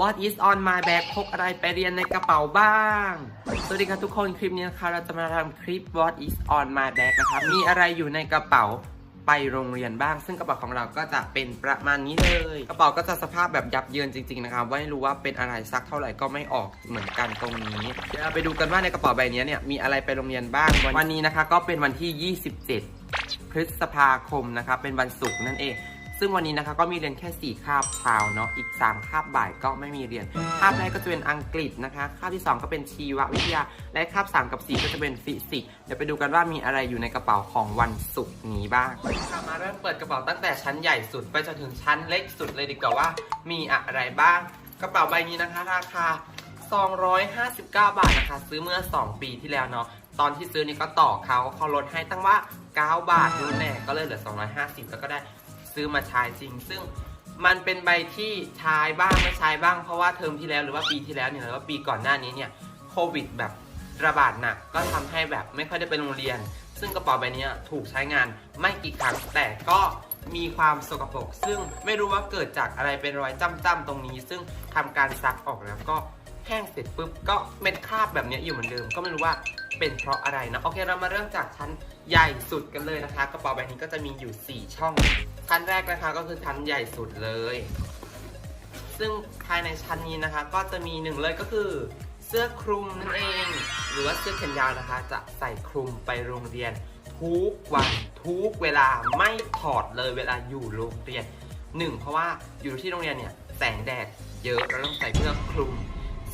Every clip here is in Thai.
What is on my bag พกอะไรไปเรียนในกระเป๋าบ้าง สวัสดีครับทุกคน คลิปนี้นะคะเราจะมาทำคลิป What is on my bag นะครับ มีอะไรอยู่ในกระเป๋าไปโรงเรียนบ้าง ซึ่งกระเป๋าของเราก็จะเป็นประมาณนี้เลย กระเป๋าก็จะสภาพแบบยับเยินจริง ๆ นะครับไม่รู้ว่าเป็นอะไรซักเท่าไหร่ก็ไม่ออกเหมือนกันตรงนี้ เดี๋ยวเราไปดูกันว่าในกระเป๋าใบนี้เนี่ยมีอะไรไปโรงเรียนบ้าง วันนี้นะคะก็เป็นวันที่ 27 พฤษภาคมนะครับเป็นวันศุกร์นั่นเอง ซึ่งวันนี้นะคะก็มีเรียนแค่ 4 คาบเช้าเนาะ อีก 3 คาบบ่ายก็ไม่มีเรียน คาบแรกก็จะเป็นอังกฤษนะคะ คาบที่ 2 ก็เป็นชีววิทยา และคาบ 3 กับ 4 ก็จะเป็นฟิสิกส์ เดี๋ยวไปดูกันว่ามีอะไรอยู่ในกระเป๋าของวันศุกร์นี้บ้าง มาเริ่มเปิดกระเป๋าตั้งแต่ชั้นใหญ่สุดไปจนถึงชั้นเล็กสุดเลยดีกว่าว่ามีอะไรบ้าง กระเป๋าใบนี้นะคะ ราคา 259 บาทนะคะ ซื้อเมื่อ 2 ปีที่แล้วเนาะ ตอนที่ซื้อนี่ก็ต่อเขาเขาลดให้ตั้งว่า 9 บาทนู่นแน่ก็เลยเหลือ 250 แล้วก็ได้ ซื้อมาใช้จริง ซึ่งมันเป็นใบที่ใช้บ้างไม่ใช้บ้าง เพราะว่าเทอมที่แล้วหรือว่าปีที่แล้วเนี่ยหรือว่าปีก่อนหน้านี้เนี่ยโควิดแบบระบาดหนักก็ทำให้แบบไม่ค่อยได้ไปโรงเรียน ซึ่งกระเป๋าใบนี้ถูกใช้งานไม่กี่ครั้งแต่ก็มีความสกปรกซึ่งไม่รู้ว่าเกิดจากอะไรเป็นรอยจ้ำๆตรงนี้ ซึ่งทำการซักออกแล้วก็แห้งเสร็จปุ๊บก็เม็ดคราบแบบนี้อยู่เหมือนเดิม ก็ไม่รู้ว่าเป็นเพราะอะไรนะโอเคเรามาเริ่มจากชั้นใหญ่สุดกันเลยนะคะ กระเป๋าใบนี้ก็จะมีอยู่ 4 ช่อง ชั้นแรกนะคะก็คือชั้นใหญ่สุดเลย ซึ่งภายในชั้นนี้นะคะ ก็จะมีหนึ่งเลยก็คือเสื้อคลุมนั่นเอง หรือว่าเสื้อแขนยาวนะคะ จะใส่คลุมไปโรงเรียน ทุกวันทุกเวลาไม่ถอดเลยเวลาอยู่โรงเรียนหนึ่งเพราะว่าอยู่ที่โรงเรียนเนี่ยแสงแดดเยอะเราต้องใส่เพื่อคลุม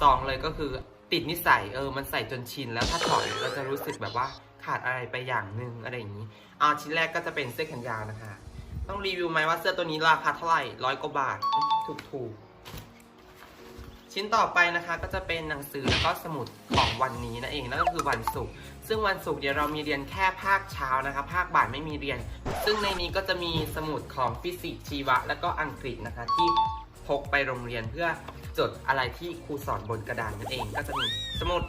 สองเลยก็คือติดนิสัยเออมันใส่จนชินแล้วถ้าถอดเราจะรู้สึกแบบว่าขาดอะไรไปอย่างหนึ่งอะไรอย่างนี้อาชิ้นแรกก็จะเป็นเสื้อแขนยาวนะคะ ต้องรีวิวไหมว่าเสื้อตัวนี้ราคาเท่าไหร่ร้อยกว่าบาท ถูกถูกๆชิ้นต่อไปนะคะก็จะเป็นหนังสือแล้วก็สมุดของวันนี้นั่นเองนั่นก็คือวันศุกร์ซึ่งวันศุกร์เดี๋ยวเรามีเรียนแค่ภาคเช้านะคะภาคบ่ายไม่มีเรียน ซึ่งในนี้ก็จะมีสมุดของฟิสิกส์ชีวะ แล้วก็อังกฤษนะคะที่พกไปโรงเรียนเพื่อจดอะไรที่ครูสอนบนกระดานนั่นเอง ก็จะมีสมุด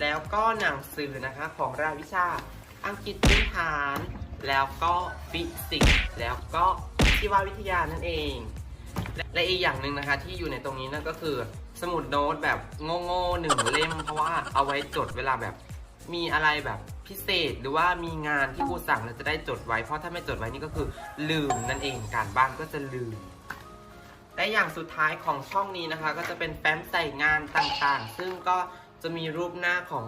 แล้วก็หนังสือนะคะของรายวิชาอังกฤษพื้นฐาน แล้วก็ฟิสิกส์แล้วก็ชีววิทยานั่นเอง และอีกอย่างหนึ่งนะคะที่อยู่ในตรงนี้นั่นก็คือ สมุดโน้ตแบบโง่ๆหนึ่งเล่ม เพราะว่าเอาไว้จดเวลาแบบมีอะไรแบบพิเศษหรือว่ามีงานที่ครูสั่งเราจะได้จดไว้ เพราะถ้าไม่จดไว้นี่ก็คือลืมนั่นเองการบ้านก็จะลืม และอย่างสุดท้ายของช่องนี้นะคะ ก็จะเป็นแฟ้มใส่งานต่างๆ ซึ่งก็จะมีรูปหน้าของ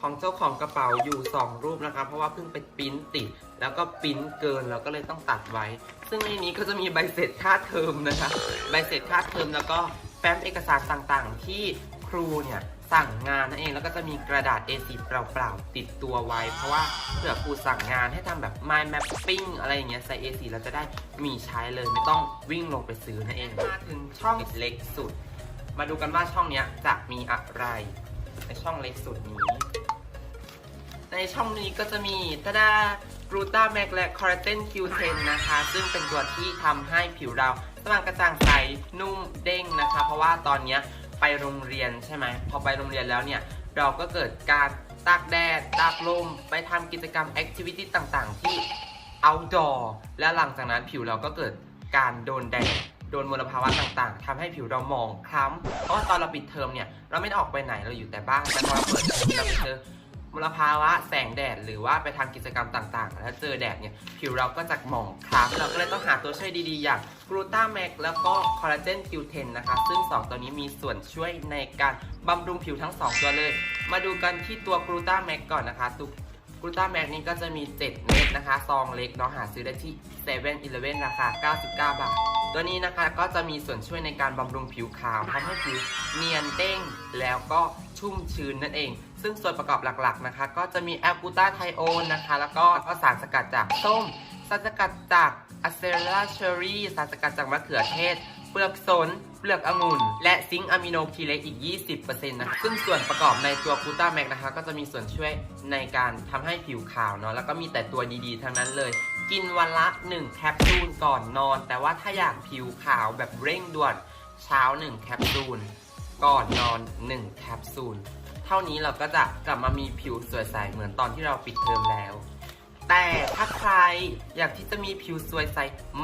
ของเจ้าของกระเป๋าอยู่ 2 รูปนะคะ เพราะว่าเพิ่งไปปิ้นติด แล้วก็ปิ้นเกินเราก็เลยต้องตัดไว้ ซึ่งในนี้ก็จะมีใบเสร็จค่าเทอมนะคะ ใบเสร็จค่าเทอมแล้วก็แฟ้มเอกสารต่างๆ ที่ครูเนี่ยสั่งงานนั่นเองแล้วก็จะมีกระดาษ A4 เปล่าๆติดตัวไว้ เพราะว่าเผื่อครูสั่งงานให้ทำแบบ mind mapping อะไรอย่างเงี้ยใส่ A4 เราจะได้มีใช้เลยไม่ต้องวิ่งลงไปซื้อนั่นเองมาถึงช่องเล็กสุด มาดูกันว่าช่องเนี้ยจะมีอะไรในช่องเล็กสุดนี้ ในช่องนี้ก็จะมีตาดากรูต้าแมกและคอลลาเจน Q10 นะคะ ซึ่งเป็นตัวที่ทำให้ผิวเราสว่างกระจ่างใส นุ่มเด้งนะคะ เพราะว่าตอนนี้ไปโรงเรียนใช่ไหม พอไปโรงเรียนแล้วเนี่ย เราก็เกิดการตากแดด ตากลม ไปทำกิจกรรมแอคทิวิตี้ต่างๆ ที่ outdoor และหลังจากนั้นผิวเราก็เกิดการโดนแดดโดนมลภาวะต่างๆทำให้ผิวเราหมองคล้ำเพราะว่าตอนเราปิดเทอมเนี่ย เราไม่ได้ออกไปไหนเราอยู่แต่บ้าน แต่พอเราเปิดเทอมเราไปเจอ มลภาวะแสงแดด หรือว่าไปทำกิจกรรมต่างๆ แล้วเจอแดดเนี่ยผิวเราก็จะหมองคล้ำเราก็เลยต้องหาตัวช่วยดีๆ อย่างกรูต้าแม็กแล้วก็คอลลาเจน Q10 นนะคะ ซึ่ง 2 ตัวนี้มีส่วนช่วยในการบำรุงผิวทั้ง 2 ตัวเลย มาดูกันที่ตัวกรูต้าแม็กก่อนนะคะตุกกลูตาแม็กนี่ก็จะมี 7 เม็ดนะคะ ซองเล็กเนาะหาซื้อได้ที่7 e เ e ่ e อราคา 99 บาท ตัวนี้นะคะก็จะมีส่วนช่วยในการบำรุงผิวขาวทำให้ผิวเนียนเด้งแล้วก็ชุ่มชื้นนั่นเอง ซึ่งส่วนประกอบหลักๆนะคะ ก็จะมีแอลกูตาไทโอนนะคะ แล้วก็ก็สารสกัดจากส้ม สารสกัดจากอะเซราเชอรี่ สารสกัดจากมะเขือเทศ เปลือกสน เปลือกองุ่น และซิงค์อะมิโนคีเลตอีก 20%นะ ซึ่งส่วนประกอบในตัวกูต้าแมกนะคะ ก็จะมีส่วนช่วยในการทำให้ผิวขาวเนาะ แล้วก็มีแต่ตัวดีๆ ทั้งนั้นเลย กินวันละ 1 แคปซูลก่อนนอน แต่ว่าถ้าอยากผิวขาวแบบเร่งด่วน เช้า 1 แคปซูล ก่อนนอน 1 แคปซูล เท่านี้เราก็จะกลับมามีผิวสวยใสเหมือนตอนที่เราปิดเทอมแล้ว แต่ถ้าใครอยากที่จะมีผิวสวยใส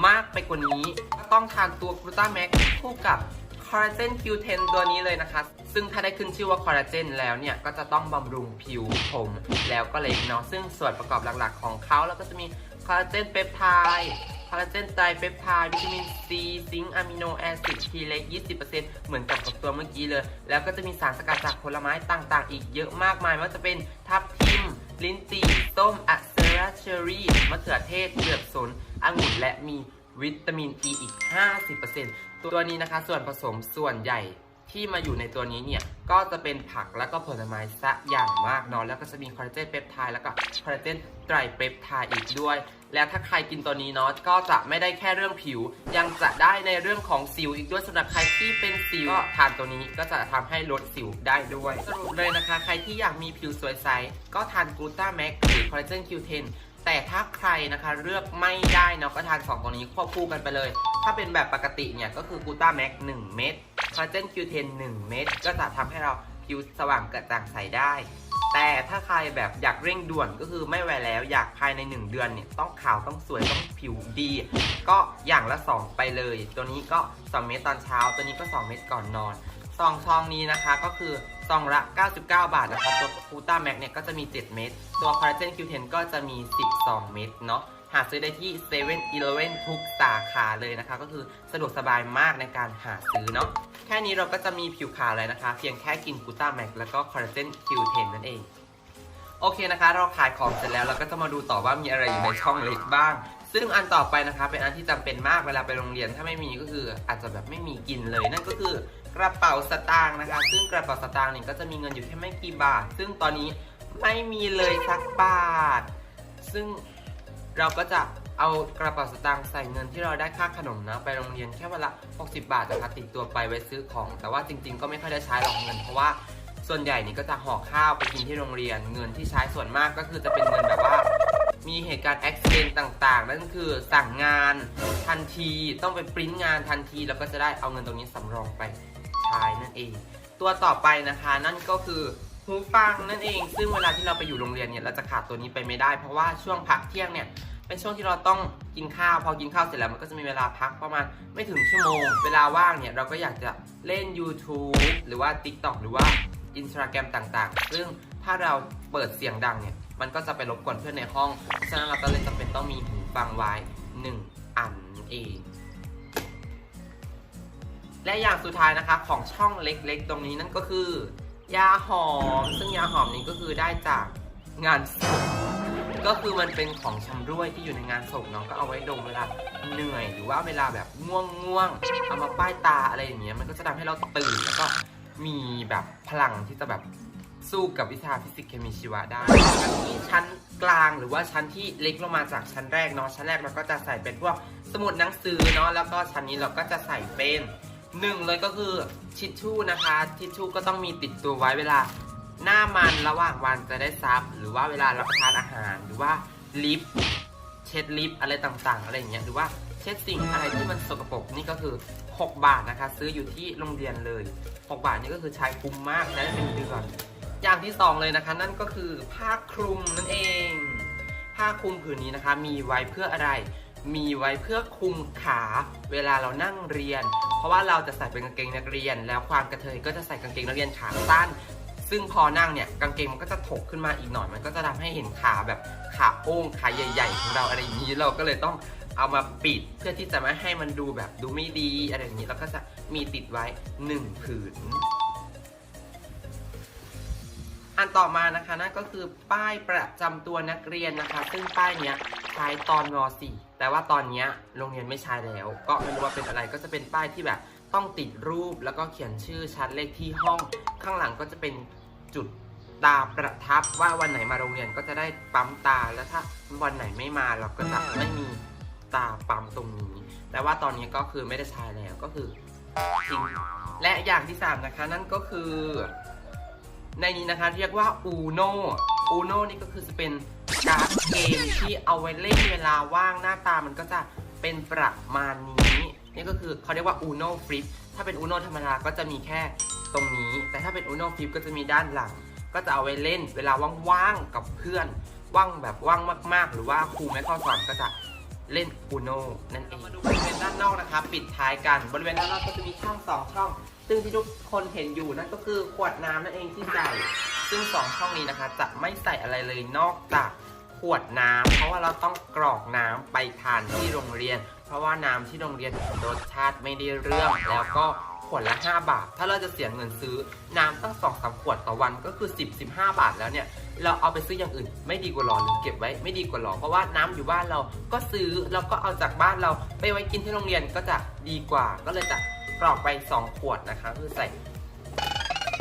มากไปกว่านี้ ก็ต้องทานตัวกลูตาแม็กคู่กับคอลลาเจน Q10 ตัวนี้เลยนะคะ ซึ่งถ้าได้ขึ้นชื่อว่าคอลลาเจนแล้วเนี่ย ก็จะต้องบำรุงผิวผม แล้วก็เล็บเนาะ ซึ่งส่วนประกอบหลักๆของเขาแล้วก็จะมีคอลลาเจนเปปไทด์คอลลาเจนไตรเปปไทด์วิตามินซีซิงค์อะมิโนแอซิดทีเล็ก20%เหมือนกับกับตัวเมื่อกี้เลย แล้วก็จะมีสารสกัดจากผลไม้ต่างๆ อีกเยอะมากมายไม่ว่าจะเป็นทับทิม ลิ้นจี่ส้มอะ เชอรี่มะเขือเทศเปลือกสนองุ่นและมีวิตามินอ e ีอีก 50%ตัวนี้นะคะ ส่วนผสมส่วนใหญ่ที่มาอยู่ในตัวนี้เนี่ย ก็จะเป็นผักแล้วก็ผลไม้ซะอย่างมากเนาะแล้วก็จะมีคอลลาเจนเปปไทด์แล้วก็คอลลาเจนไตรเปปไทด์อีกด้วย แล้วถ้าใครกินตัวนี้เนาะก็จะไม่ได้แค่เรื่องผิว ยังจะได้ในเรื่องของสิวอีกด้วยสำหรับใครที่เป็นสิวก็ทานตัวนี้ก็จะทำให้ลดสิวได้ด้วย สรุปเลยนะคะ ใครที่อยากมีผิวสวยใสก็ทานกลูตาแม็กหรือคอลลาเจน Q10 แต่ถ้าใครนะคะเลือกไม่ได้เนาะก็ทาน 2 ตัวนี้ควบคู่กันไปเลย ถ้าเป็นแบบปกติเนี่ยก็คือกูต้าแม็ก1เม็ดคอลลาเจน Q10 1เม็ดก็จะทำให้เราผิวสว่างกระจ่างใสได้ แต่ถ้าใครแบบอยากเร่งด่วนก็คือไม่ไหวแล้วอยากภายใน 1 เดือนเนี่ยต้องขาวต้องสวยต้องผิวดี ก็อย่างละ 2 ไปเลย ตัวนี้ก็ 2 เม็ดตอนเช้า ตัวนี้ก็ 2 เม็ดก่อนนอน ซองซองนี้นะคะก็คือซองละ 99 บาทนะคะตัวคูต้าแม็กเนี่ยก็จะมี 7 เม็ดตัวคอลลาเจน Q10 ก็จะมี 12 เม็ดเนาะหาซื้อได้ที่7 e เ e ่ e อทุกสาขาเลยนะคะ ก็คือสะดวกสบายมากในการหาซื้อเนาะแค่นี้เราก็จะมีผิวขาวเลยนะคะ เพียงแค่กินกูต้าแม็กแล้วก็คอลลาเจน Q10 นั่นเอง โอเคนะคะ เราขายของเสร็จแล้วเราก็จะมาดูต่อว่ามีอะไรอยู่ในช่องเล็กบ้าง ซึ่งอันต่อไปนะคะ เป็นอันที่จำเป็นมากเวลาไปโรงเรียนถ้าไม่มีก็คืออาจจะแบบไม่มีกินเลยนั่นก็คือ กระเป๋าสตางค์นะคะ ซึ่งกระเป๋าสตางค์เนี่ยก็จะมีเงินอยู่แค่ไม่กี่บาท ซึ่งตอนนี้ไม่มีเลยสักบาท ซึ่งเราก็จะเอากระเป๋าสตางค์ใส่เงินที่เราได้ค่าขนมนะ ไปโรงเรียนแค่วันละ 60 บาทนะคะติดตัวไปไว้ซื้อของ แต่ว่าจริง ๆ ก็ไม่ค่อยได้ใช้หรอกเงิน เพราะว่าส่วนใหญ่นี่ก็จะห่อข้าวไปกินที่โรงเรียน เงินที่ใช้ส่วนมากก็คือจะเป็นเงินแบบว่า มีเหตุการณ์อุบิเหตุต่างๆ นั่นคือสั่งงานทันทีต้องไปปริ้นงานทันที แล้วก็จะได้เอาเงินตรงนี้สำรองไป ใช้นั่นเอง ตัวต่อไปนะคะนั่นก็คือหูฟังนั่นเอง ซึ่งเวลาที่เราไปอยู่โรงเรียนเนี่ยเราจะขาดตัวนี้ไปไม่ได้ เพราะว่าช่วงพักเที่ยงเนี่ยเป็นช่วงที่เราต้องกินข้าวพอกินข้าวเสร็จแล้วมันก็จะมีเวลาพักประมาณไม่ถึงชั่วโมง เวลาว่างเนี่ยเราก็อยากจะเล่น YouTube หรือว่า TikTok หรือว่าอินสตาแกรมต่างๆ ซึ่งถ้าเราเปิดเสียงดังเนี่ย มันก็จะไปรบกวนเพื่อนในห้อง ฉะนั้นเราก็เลยจำเป็นต้องมีหูฟังไว้ 1 อันเอง และอย่างสุดท้ายนะคะของช่องเล็กๆ ตรงนี้นั่นก็คือยาหอม ซึ่งยาหอมนี้ก็คือได้จากงานศพก็คือมันเป็นของชำร่วยที่อยู่ในงานศพเนาะก็เอาไว้ดมเวลาเหนื่อยหรือว่าเวลาแบบง่วงง่วงๆเอามาป้ายตาอะไรอย่างเงี้ยมันก็จะทำให้เราตื่นแล้วก็มีแบบพลังที่จะแบบสู้กับวิชาฟิสิกส์เคมีชีวะได้ที่ชั้นกลางหรือว่าชั้นที่เล็กลงมาจากชั้นแรกเนาะชั้นแรกเราก็จะใส่เป็นพวกสมุดหนังสือเนาะแล้วก็ชั้นนี้เราก็จะใส่เป็น หนึ่งเลยก็คือทิชชู่นะคะทิชชู่ก็ต้องมีติดตัวไว้เวลา หน้ามันระหว่างวันจะได้ซับหรือว่าเวลารับประทานอาหารหรือว่าลิปเช็ดลิปอะไรต่างๆ อะไรอย่างเงี้ยหรือว่าเช็ดสิ่งอะไรที่มันสกปรกนี่ก็คือ 6 บาทนะคะ ซื้ออยู่ที่โรงเรียนเลย 6 บาทนี่ก็คือใช้คุ้มมากใช้เป็นเดือนอย่างที่ 2 เลยนะคะ นั่นก็คือผ้าคลุมนั่นเอง ผ้าคลุมผืนนี้นะคะ มีไว้เพื่ออะไร มีไว้เพื่อคุมขาเวลาเรานั่งเรียน เพราะว่าเราจะใส่เป็นกางเกงนักเรียน แล้วความกระเทยก็จะใส่กางเกงนักเรียนขาสั้น ซึ่งพอนั่งเนี่ยกางเกงมันก็จะถกขึ้นมาอีกหน่อย มันก็จะทำให้เห็นขาแบบขาโป้งขาใหญ่ ๆ ของเราอะไรอย่างนี้เราก็เลยต้องเอามาปิดเพื่อที่จะไม่ให้มันดูแบบดูไม่ดีอะไรอย่างนี้เราก็จะมีติดไว้หนึ่งผืน อันต่อมานะคะนั่นก็คือป้ายประจำตัวนักเรียนนะคะ ซึ่งป้ายเนี้ยใช้ตอนม .4 แต่ว่าตอนเนี้ยโรงเรียนไม่ใช้แล้ว ก็ไม่รู้ว่าเป็นอะไรก็จะเป็นป้ายที่แบบต้องติดรูปแล้วก็เขียนชื่อชั้นเลขที่ห้อง ข้างหลังก็จะเป็นจุดตาประทับว่าวันไหนมาโรงเรียนก็จะได้ปั๊มตาแล้วถ้าวันไหนไม่มาเราก็จะไม่มีตาปั๊มตรงนี้ แต่ว่าตอนนี้ก็คือไม่ได้ใช้แล้วก็คือทิ้งและอย่างที่สามนะคะนั่นก็คือ ในนี้นะคะเรียกว่า Uno Uno นี่ก็คือจะเป็นการ์ดเกมที่เอาไว้เล่นเวลาว่างหน้าตามันก็จะเป็นประมาณนี้ นี่ก็คือเขาเรียกว่า Uno Flip ถ้าเป็น Uno ธรรมดาก็จะมีแค่ตรงนี้ แต่ถ้าเป็น Uno Flip ก็จะมีด้านหลัง ก็จะเอาไว้เล่นเวลาว่างๆกับเพื่อน ว่างแบบว่างมากๆ หรือว่าครูไม่เข้าสอนก็จะ เล่นอูโนนั่นเองมาดูบริเวณด้านนอกนะคะ ปิดท้ายกันบริเวณด้านนอกก็จะมีช่องสองช่อง ซึ่งที่ทุกคนเห็นอยู่นั่นก็คือขวดน้ำนั่นเองที่ใส่ซึ่งสองช่องนี้นะคะ จะไม่ใส่อะไรเลยนอกจากขวดน้ำเพราะว่าเราต้องกรอกน้ำไปทานที่โรงเรียน เพราะว่าน้ำที่โรงเรียนรสชาติไม่ได้เรื่องแล้วก็ วดละ 5 บาท ถ้าเราจะเสียเงินซื้อน้ำตั้งสองสามขวดต่อวันก็คือ 10 15 บาทแล้วเนี่ย เราเอาไปซื้ออย่างอื่น ไม่ดีกว่าหรอหรือเก็บไว้ไม่ดีกว่าหรอเพราะว่าน้ำอยู่บ้านเราก็ซื้อแล้วก็เอาจากบ้านเราไปไว้กินที่โรงเรียนก็จะดีกว่า ก็เลยจะกรอกไป 2 ขวดนะคะคือใส่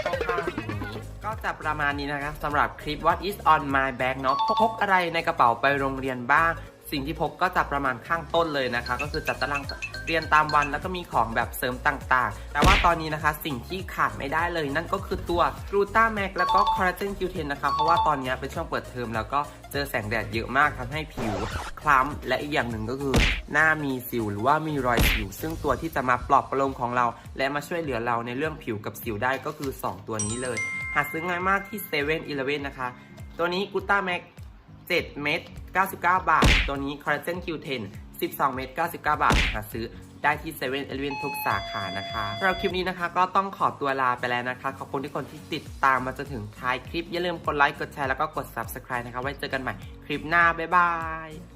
ข้างๆอย่างนี้ก็จะประมาณนี้นะคะสำหรับคลิป What is on my bag เนาะพกอะไรในกระเป๋าไปโรงเรียนบ้าง สิ่งที่พกก็จะประมาณข้างต้นเลยนะคะ ก็คือจัดตาราง เรียนตามวันแล้วก็มีของแบบเสริมต่างๆ แต่ว่าตอนนี้นะคะสิ่งที่ขาดไม่ได้เลย นั่นก็คือตัวกรูต้าแมกแล้วก็คอลลาเจนคิวเทนนะคะ เพราะว่าตอนนี้เป็นช่วงเปิดเทอมแล้วก็เจอแสงแดดเยอะมากทำให้ผิวคล้ำและอีกอย่างหนึ่งก็คือหน้ามีสิวหรือว่ามีรอยสิว ซึ่งตัวที่จะมาปลอบประโลมของเรา และมาช่วยเหลือเราในเรื่องผิวกับสิวได้ก็คือ 2 ตัวนี้เลย หาซื้อง่ายมากที่7 e เ e ่ e อนะคะ ตัวนี้กูต้าแม็ก7เม็ด99 บาท ตัวนี้คอลลาเจน Q10 12 เมตร 99 บาท หาซื้อได้ที่7 e เ e ่ e อทุกสาขานะคะสำหรับคลิปนี้นะคะ ก็ต้องขอตัวลาไปแล้วนะคะ ขอบคุณทุกคนที่ติดตามมาจนถึงท้ายคลิป อย่าลืมกดไลค์ กดแชร์ แล้วก็กด Subscribe นะคะ ไว้เจอกันใหม่คลิปหน้า บ๊ายบาย